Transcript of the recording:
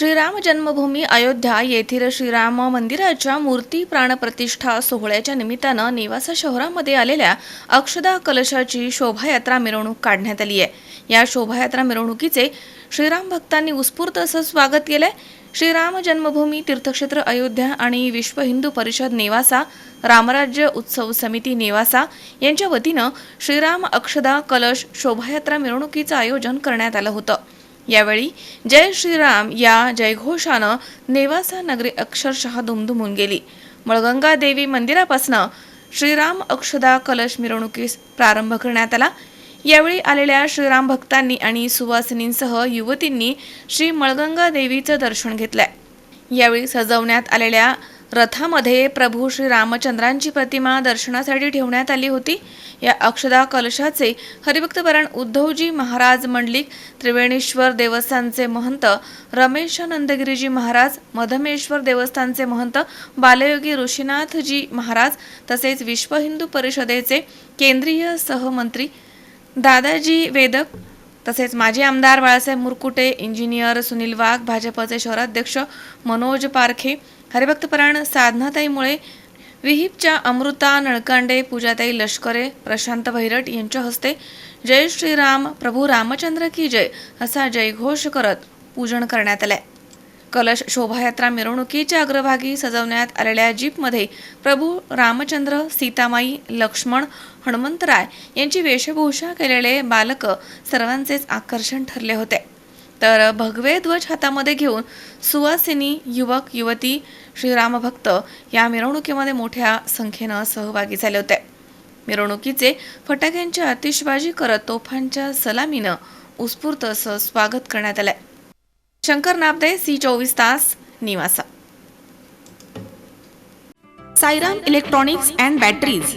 श्रीराम जन्मभूमी अयोध्या येथील श्रीराम मंदिराच्या मूर्ती प्राणप्रतिष्ठा सोहळ्याच्या निमित्तानं नेवासा शहरामध्ये आलेल्या अक्षदा कलशाची शोभायात्रा मिरवणूक काढण्यात आली आहे. या शोभायात्रा मिरवणुकीचे श्रीराम भक्तांनी उत्स्फूर्त असं स्वागत केलंय. श्रीराम जन्मभूमी तीर्थक्षेत्र अयोध्या आणि विश्व हिंदू परिषद नेवासा रामराज्य उत्सव समिती नेवासा यांच्या वतीनं श्रीराम अक्षदा कलश शोभायात्रा मिरवणुकीचं आयोजन करण्यात आलं होतं. यावेळी जय श्रीराम या जयघोषानं नेवासा नगरी अक्षरशः दुमदुमून गेली. मळगंगा देवी मंदिरापासनं श्रीराम अक्षदा कलश मिरवणुकीस प्रारंभ करण्यात आला. यावेळी आलेल्या श्रीराम भक्तांनी आणि सुवासिनींसह युवतींनी श्री मळगंगा देवीचं दर्शन घेतलंय. यावेळी सजवण्यात आलेल्या रथामध्ये प्रभू श्री रामचंद्रांची प्रतिमा दर्शनासाठी ठेवण्यात आली होती. या अक्षदा कलशाचे हरिभक्तपरण उद्धवजी महाराज मंडलिक त्रिवेणेश्वर देवस्थानचे महंत रमेश नंदगिरीजी महाराज मधमेश्वर देवस्थानचे महंत बालयोगी ऋषीनाथजी महाराज तसेच विश्व हिंदू परिषदेचे केंद्रीय सहमंत्री दादाजी वेदक तसेच माजी आमदार बाळासाहेब मुरकुटे इंजिनियर सुनील वाघ भाजपचे शहराध्यक्ष मनोज पारखे हरिभक्तपरायण साधनाताईमुळे विहिपच्या अमृता नळकांडे पूजाताई लष्करे प्रशांत भैरट यांच्या हस्ते जय श्रीराम प्रभू रामचंद्र की जय असा जयघोष करत पूजन करण्यात आलंय. कलश शोभायात्रा मिरवणुकीच्या अग्रभागी सजवण्यात आलेल्या जीपमध्ये प्रभू रामचंद्र सीतामाई लक्ष्मण हनुमंतराय यांची वेशभूषा केलेले बालक सर्वांचेच आकर्षण ठरले होते. तर भगवे ध्वज हातामध्ये घेऊन सुवासिनी युवक युवती श्रीरामभक्त या मिरवणुकीमध्ये मोठ्या संख्येनं सहभागी झाले होते. मिरवणुकीचे फटाक्यांची आतिषबाजी करत तोफांच्या सलामीनं उत्स्फूर्त असं स्वागत करण्यात आलंय. शंकर नाबदे सी चोवीस तास निवासा. Sairam electronics and batteries.